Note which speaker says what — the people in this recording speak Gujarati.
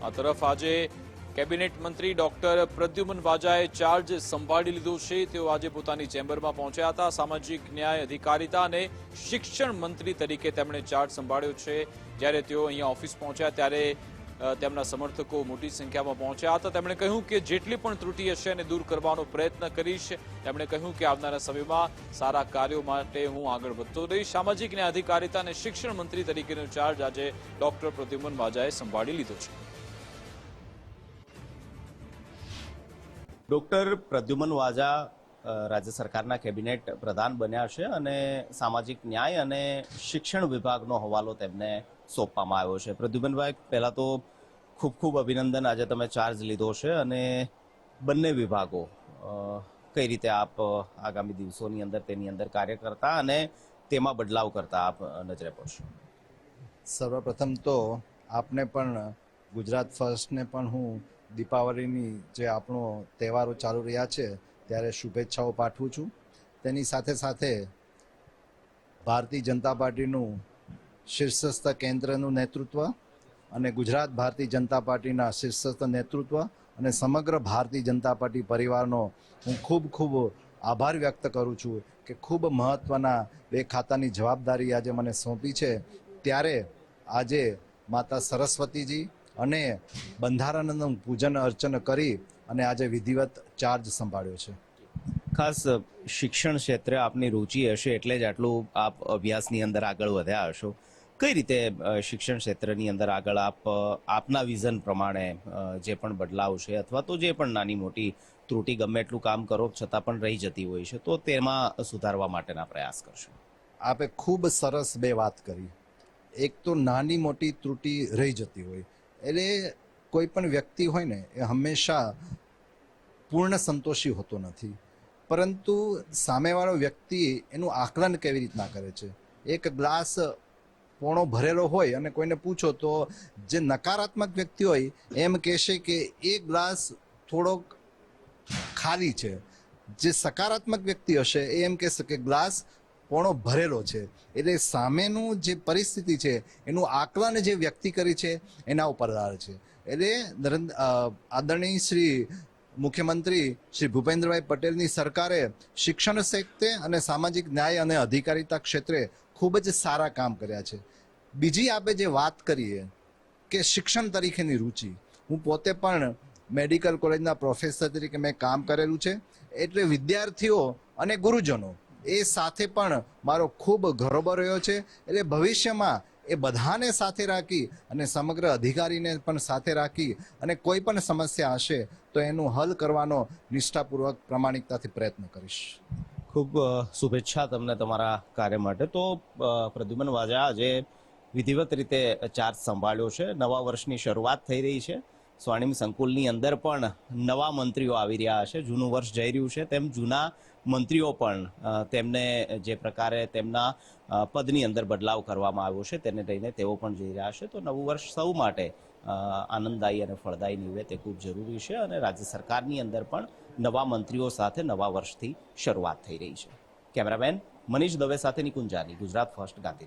Speaker 1: આ તરફ આજે કેબિનેટ મંત્રી ડોક્ટર પ્રદ્યુમન વાજાએ ચાર્જ સંભાળી લીધો છે. તેઓ આજે પોતાની ચેમ્બરમાં પહોંચ્યા હતા. સામાજિક ન્યાય અધિકારિતા અને શિક્ષણ મંત્રી તરીકે તેમણે ચાર્જ સંભાળ્યો છે. જ્યારે તેઓ અહીંયા ઓફિસ પહોંચ્યા ત્યારે તેમના સમર્થકો મોટી સંખ્યામાં પહોંચ્યા હતા. તેમણે કહ્યું કે જેટલી પણ ત્રુટિ હશે એને દૂર કરવાનો પ્રયત્ન કરીશ. તેમણે કહ્યું કે આવનારા સમયમાં સારા કાર્યો માટે હું આગળ વધતો રહીશ. સામાજિક ન્યાય અધિકારિતા અને શિક્ષણ મંત્રી તરીકેનો ચાર્જ આજે ડોક્ટર પ્રદ્યુમન વાજાએ સંભાળી લીધો છે.
Speaker 2: ડૉક્ટર પ્રદ્યુમન વાજા રાજ્ય સરકારના કેબિનેટ પ્રધાન બન્યા છે અને સામાજિક ન્યાય અને શિક્ષણ વિભાગનો હવાલો તેમને સોંપવામાં આવ્યો છે. પ્રદ્યુમનભાઈ, પહેલાં તો ખૂબ ખૂબ અભિનંદન. આજે તમે ચાર્જ લીધો છે અને બંને વિભાગો કઈ રીતે આપ આગામી દિવસોની અંદર તેની અંદર કાર્ય કરતા અને તેમાં બદલાવ કરતા આપ નજરે પડશો?
Speaker 3: સર્વપ્રથમ તો આપને પણ ગુજરાત ફર્સ્ટને પણ હું દીપાવલીની જે આપણો તહેવારો ચાલુ રહ્યા છે, ત્યારે શુભેચ્છાઓ પાઠવું છું. તેની સાથે સાથે ભારતીય જનતા પાર્ટીનું શીર્ષસ્થ કેન્દ્રનું નેતૃત્વ અને ગુજરાત ભારતીય જનતા પાર્ટીના શીર્ષસ્થ નેતૃત્વ અને સમગ્ર ભારતીય જનતા પાર્ટી પરિવારનો હું ખૂબ ખૂબ આભાર વ્યક્ત કરું છું કે ખૂબ મહત્ત્વના બે ખાતાની જવાબદારી આજે મને સોંપી છે. ત્યારે આજે માતા સરસ્વતીજી અને બંધારણનું પૂજન અર્ચન કરી અને આજે વિધિવત ચાર્જ સંભાળ્યો છે.
Speaker 2: ખાસ શિક્ષણ ક્ષેત્રે આપની રુચિ હશે એટલે જ આટલું આપ અભ્યાસની અંદર આગળ વધ્યા હશો. કઈ રીતે શિક્ષણ ક્ષેત્રની અંદર આગળ આપ આપના વિઝન પ્રમાણે જે પણ બદલાવ છે અથવા તો જે પણ નાની મોટી ત્રુટિ ગમે એટલું કામ કરો છતાં પણ રહી જતી હોય છે તો તેમાં સુધારવા માટેના પ્રયાસ કરશો.
Speaker 3: આપે ખૂબ સરસ બે વાત કરી. એક તો નાની મોટી ત્રુટિ રહી જતી હોય. એટલે કોઈ પણ વ્યક્તિ હોય ને, એ હંમેશા પૂર્ણ સંતોષી હોતો નથી. પરંતુ સામેવાળો વ્યક્તિ એનું આકલન કેવી રીતના કરે છે? એક ગ્લાસ પોણો ભરેલો હોય અને કોઈને પૂછો તો જે નકારાત્મક વ્યક્તિ હોય, એમ કહેશે કે એ ગ્લાસ થોડોક ખાલી છે. જે સકારાત્મક વ્યક્તિ હશે, એ એમ કહેશે કે ગ્લાસ પોણો ભરેલો છે. એટલે સામેનું જે પરિસ્થિતિ છે, એનું આકલન જે વ્યક્તિ કરી છે, એના ઉપર આધાર છે. એટલે નરેન્દ્ર આદરણીય શ્રી મુખ્યમંત્રી શ્રી ભૂપેન્દ્રભાઈ પટેલની સરકારે શિક્ષણ ક્ષેત્રે અને સામાજિક ન્યાય અને અધિકારિતા ક્ષેત્રે ખૂબ જ સારા કામ કર્યા છે. બીજી આપણે જે વાત કરીએ કે શિક્ષણ તરીકેની રુચિ. હું પોતે પણ મેડિકલ કોલેજના પ્રોફેસર તરીકે મેં કામ કરેલું છે. એટલે વિદ્યાર્થીઓ અને ગુરુજનો એ સાથે પણ મારો ખૂબ ગરોબો રહ્યો છે. એટલે ભવિષ્યમાં એ બધાને સાથે રાખી અને સમગ્ર અધિકારીને પણ સાથે રાખી અને કોઈ પણ સમસ્યા હશે તો એનું હલ કરવાનો નિષ્ઠાપૂર્વક પ્રામાણિકતાથી પ્રયત્ન કરીશ.
Speaker 2: ખૂબ શુભેચ્છા તમને તમારા કાર્ય માટે. તો પ્રદ્યુમન વાજા આજે વિધિવત રીતે ચાર્જ સંભાળ્યો છે. નવા વર્ષની શરૂઆત થઈ રહી છે. સ્વર્ણિમ સંકુલની અંદર પણ નવા મંત્રીઓ આવી રહ્યા છે. જૂનું વર્ષ જઈ રહ્યું છે તેમ જૂના મંત્રીઓ પણ તેમને જે પ્રકારે તેમના પદની અંદર બદલાવ કરવામાં આવ્યો છે તેને લઈને તેઓ પણ જઈ રહ્યા છે. તો નવું વર્ષ સૌ માટે આનંદદાયી અને ફળદાયી નીવડે તે ખૂબ જરૂરી છે અને રાજ્ય સરકારની અંદર પણ નવા મંત્રીઓ સાથે નવા વર્ષથી શરૂઆત થઈ રહી છે. કેમેરામેન મનીષ દવે સાથે નિકુંજાની, ગુજરાત ફર્સ્ટ ગાંધીનગર.